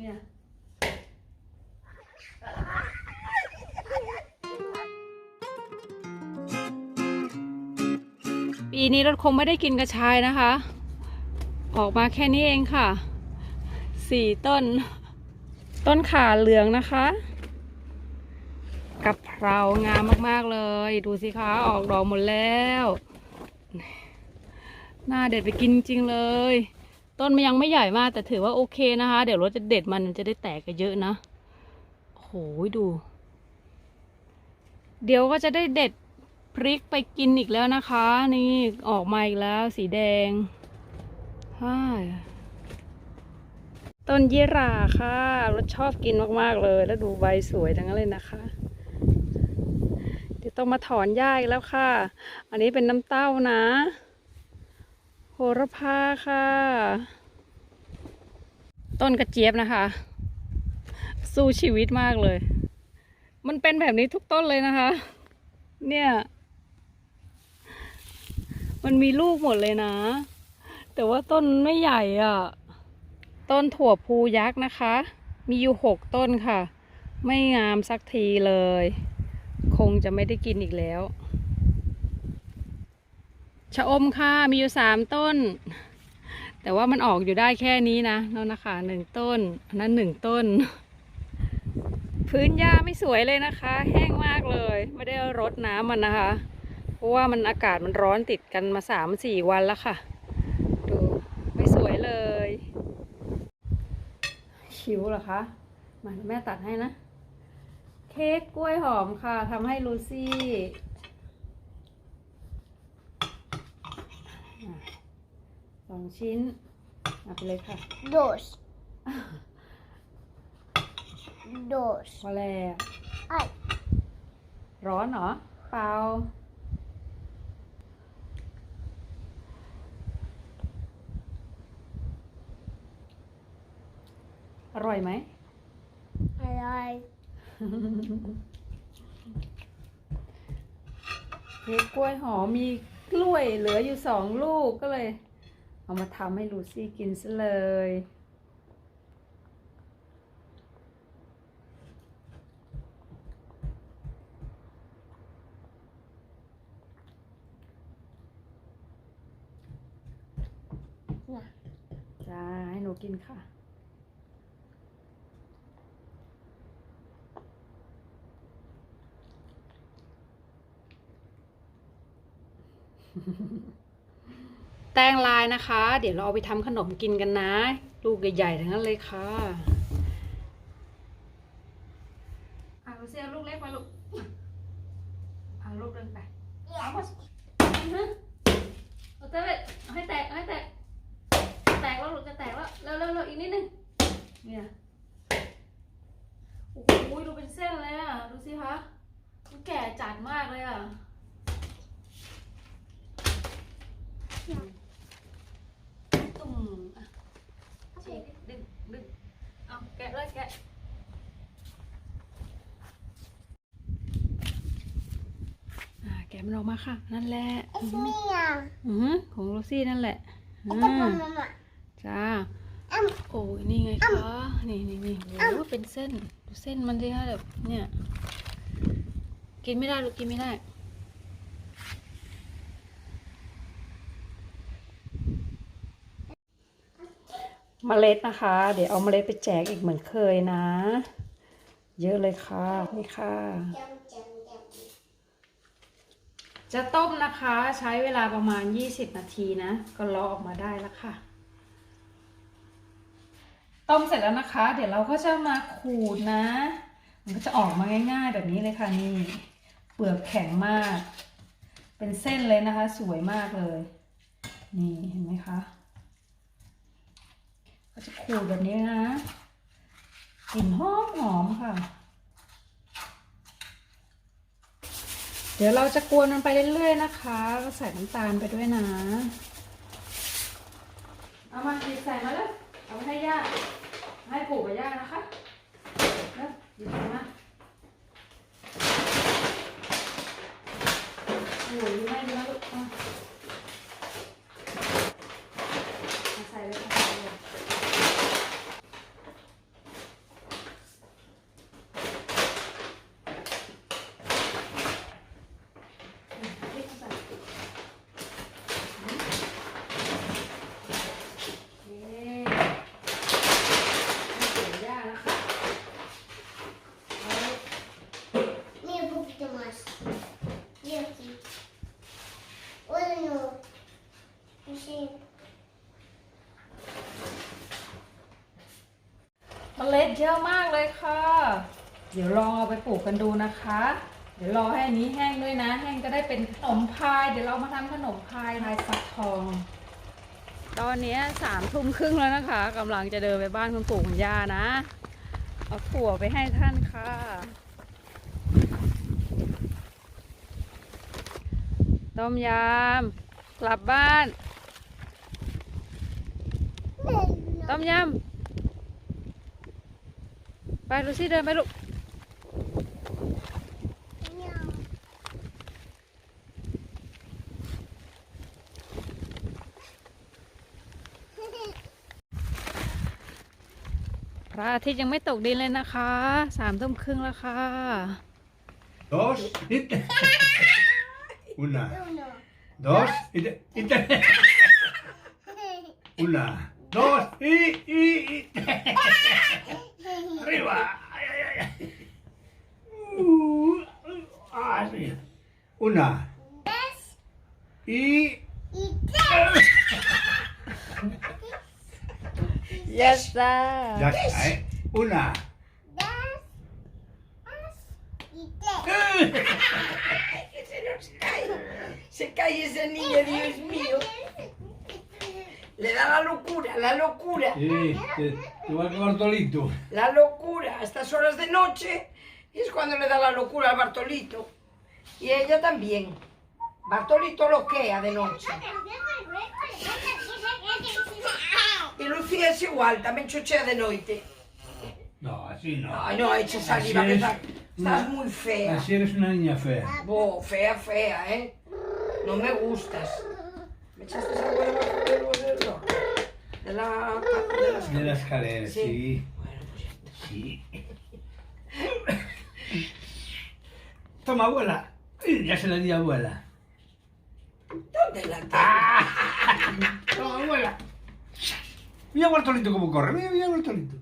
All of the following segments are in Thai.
เนี่ยปีนี้เราคงไม่ได้กินกระชายนะคะ ออกมาแค่นี้เองค่ะ สี่ต้น ต้นขาเหลืองนะคะกับเพรางามมากๆเลย ดูสิคะ ออกดอกหมดแล้วน่าเด็ดไปกินจริงเลย ต้นมันยังไม่ใหญ่มากแต่ถือว่าโอเคนะคะ เดี๋ยวรถจะเด็ดมันจะได้แตกกันเยอะนะโหดู เดี๋ยวก็จะได้เด็ดพริกไปกินอีกแล้วนะคะ นี่ออกมาอีกแล้วสีแดงฮ่าต้นยี่ราค่ะรถชอบกินมากๆเลย แล้วดูใบสวยทั้งนั้นเลยนะคะ เดี๋ยวต้องมาถอนหญ้าอีกแล้วค่ะ อันนี้เป็นน้ำเต้านะ หระพาค่ะ ต้นกระเจี๊ยบนะคะ สู้ชีวิตมากเลย มันเป็นแบบนี้ทุกต้นเลยนะคะ เนี่ย มันมีลูกหมดเลยนะ แต่ว่าต้นไม่ใหญ่อะ่ะ ต้นถั่วพูยักษ์นะคะ มีอยู่หกต้นค่ะ ไม่งามสักทีเลย คงจะไม่ได้กินอีกแล้ว ชะอมค่ะมีอยู่สามต้น แต่ว่ามันออกอยู่ได้แค่นี้นะนั่นนะคะหนึ่งต้นอันนั้นหนึ่งต้น พื้นหญ้าไม่สวยเลยนะคะ แห้งมากเลย ไม่ได้รดน้ำมันนะคะ เพราะว่ามันอากาศมันร้อนติดกันมาสามสี่วันแล้วค่ะ ดูไม่สวยเลยชิวเหรอคะมาแม่ตัดให้นะ เค้กกล้วยหอมค่ะทำให้ลูซี่อะ สองชิ้นเอาไปเลยค่ะ Dos. Dos. พอแล้ว Ay, ร้อนเหรอ เปล่า อร่อยไหม ay, เค้กกล้วยหอมมีกล้วยเหลืออยู่สองลูกก็เลย เอามาทำให้ลูซี่กินซะเลยน่ะจ้า ให้หนูกินค่ะ แป้งลายนะคะ เดี๋ยวเราเอาไปทำขนมกินกันนะ ลูกใหญ่ๆทั้งนั้นเลยค่ะเอาลูกเสียลูกเล็กมาลูกอะเอาลูกเดินไปเอาหมดนะเอาเต้เลยเอาให้แตกเอาให้แตก แตกแล้วลูกจะแตกแล้วเร็วเร็วเร็วอีกนิดนึงเนี่ยโอ้โหดูเป็นเส้นเลยอะ ดูสิคะมันแก่จัดมากเลยอะ ตุ่มอะฉีกดึงดึงเอาแกะเลยแกะ อ่าแกะมันออกมาค่ะ นั่นแหละ es mía. อือหือของโรซี่นั่นแหละ Esta อ่า es para mamá. จ้า Am, โอ้ยนี่ไงคะ นี่นี่นี่โอ้โหเป็นเส้น ดูเส้นมันสิคะแบบเนี่ย กินไม่ได้ลูกกินไม่ได้ เมล็ดนะคะ เดี๋ยวเอาเมล็ดไปแจกอีกเหมือนเคยนะ เยอะเลยค่ะ นี่ค่ะ jam, jam, jam. จะต้มนะคะใช้เวลาประมาณ 20 นาทีนะ ก็ลาะออกมาได้แล้วค่ะ ต้มเสร็จแล้วนะคะ เดี๋ยวเราก็จะมาขูดนะ มันก็จะออกมาง่าย ๆ แบบนี้เลยค่ะนี่เปลือกแข็งมาก เป็นเส้นเลยนะคะ สวยมากเลย นี่เห็นไหมคะก็จะขูดแบบนี้นะกลิ่นหอมหอมค่ะ เดี๋ยวเราจะกวนมันไปเรื่อยๆนะคะก็ใส่น้ำตาลไปด้วยนะ เอามาหยิบใส่มาเลยเอาไปให้ย่าให้ปู่กับย่านะคะแล้วหยิบมาโอ้ยไม่ดีนะลูกเอาเอาใส่เลยค่ะใส่เลย เล็ ดเยอะมากเลยค่ะ เดี๋ยวลองเอาไปปลูกกันดูนะคะ เดี๋ยวรอให้อันนี้แห้งด้วยนะ แห้งจะได้เป็นขนมพาย เดี๋ยวเรามาทำขนมพายลายฟักทอง ตอนนี้สามทุ่มครึ่งแล้วนะคะกำลังจะเดินไปบ้านคุณปู่คุณย่านะ เอาถั่วไปให้ท่านค่ะ ต้มยำกลับบ้าน ต้มยำ ไปลูซี่เดินไปลูกพระอาทิตย์ยังไม่ตกดินเลยนะคะ สามทุ่มครึ่งแล้วค่ะ Dos, inte. Una, Uno. dos, inte, inte. Una, dos, y, y, y. Arriba. Ay, ay, ay, ay. Uh, ah, sí. Una, Dos y. y tres. ¿eh? Una. Dos dos y tres. Se nos cae. Se cae ese niño, Dios mío. Le da la locura, la locura. Sí, te- igual que Bartolito. La locura. A estas horas de noche es cuando le da la locura al Bartolito. Y ella también. Bartolito loquea de noche. Y Lucía es igual, también chochea de noche. No, así no. Ay, no, echa saliva, que estás, estás muy fea. Así eres una niña fea. Bo, fea, fea, ¿eh? No me gustas. ¿Me echaste del bolero? De la... De la De la escalera, Sí. sí. Bueno, pues ya está. Sí. Toma, abuela. Ya se la di a abuela. ¿Dónde la tengo? Toma, abuela. Mira Bartolito cómo corre. Mira, mira Bartolito.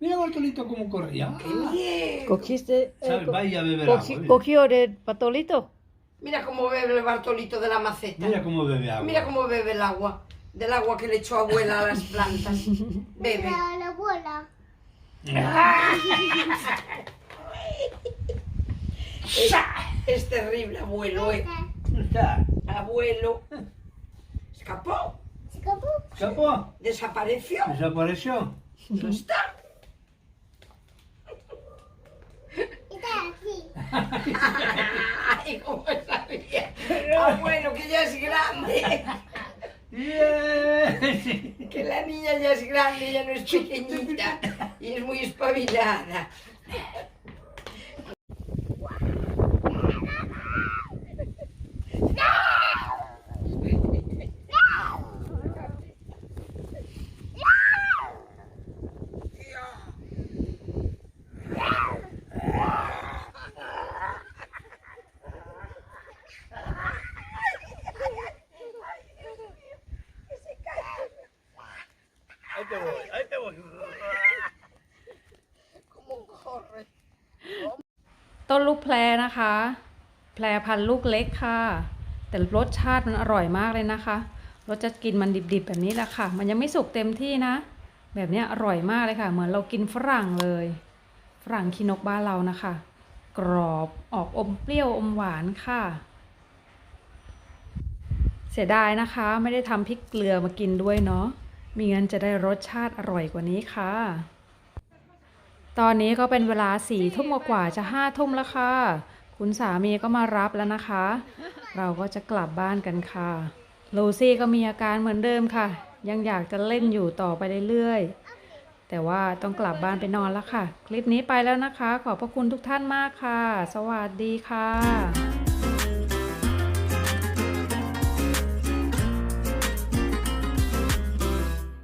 Mira Bartolito cómo corre. Ya. ¡Qué miedo! ¿Cogiste? ¿Sabes? Vaya a beber agua. mira. ¿Cogió de patolito? Mira cómo bebe el Bartolito de la maceta. Mira cómo bebe agua. Mira cómo bebe el agua. Del agua que le echó abuela a las plantas. Bebe. La, la bola. Es, es terrible, abuelo, ¿eh? Abuelo. Escapó. Se acabó. ¿Escapó? Desapareció. ¿Desapareció? No está. Está aquí. Ay, cómo sabía. Abuelo, que ya es grande. Bien. La niña ya es grande, ya no es pequeñita. Y es muy espabilada. ต้นลูกแพรนะคะ แพรพันลูกเล็กค่ะ แต่รสชาติมันอร่อยมากเลยนะคะรสจะกินมันดิบๆแบบนี้แหละค่ะ มันยังไม่สุกเต็มที่นะ แบบนี้อร่อยมากเลยค่ะ เหมือนเรากินฝรั่งเลย ฝรั่งขี้นกบ้านเรานะคะ กรอบออกอมเปรี้ยวอมหวานค่ะ เสียดายนะคะ ไม่ได้ทำพริกเกลือมากินด้วยเนาะ มีงั้นจะได้รสชาติอร่อยกว่านี้ค่ะ ตอนนี้ก็เป็นเวลาสี่ทุ่มกว่าจะห้าทุ่มแล้วค่ะ คุณสามีก็มารับแล้วนะคะ เราก็จะกลับบ้านกันค่ะ ลูซี่ก็มีอาการเหมือนเดิมค่ะ ยังอยากจะเล่นอยู่ต่อไปเรื่อยๆ แต่ว่าต้องกลับบ้านไปนอนแล้วค่ะ คลิปนี้ไปแล้วนะคะ ขอบพระคุณทุกท่านมากค่ะ สวัสดีค่ะ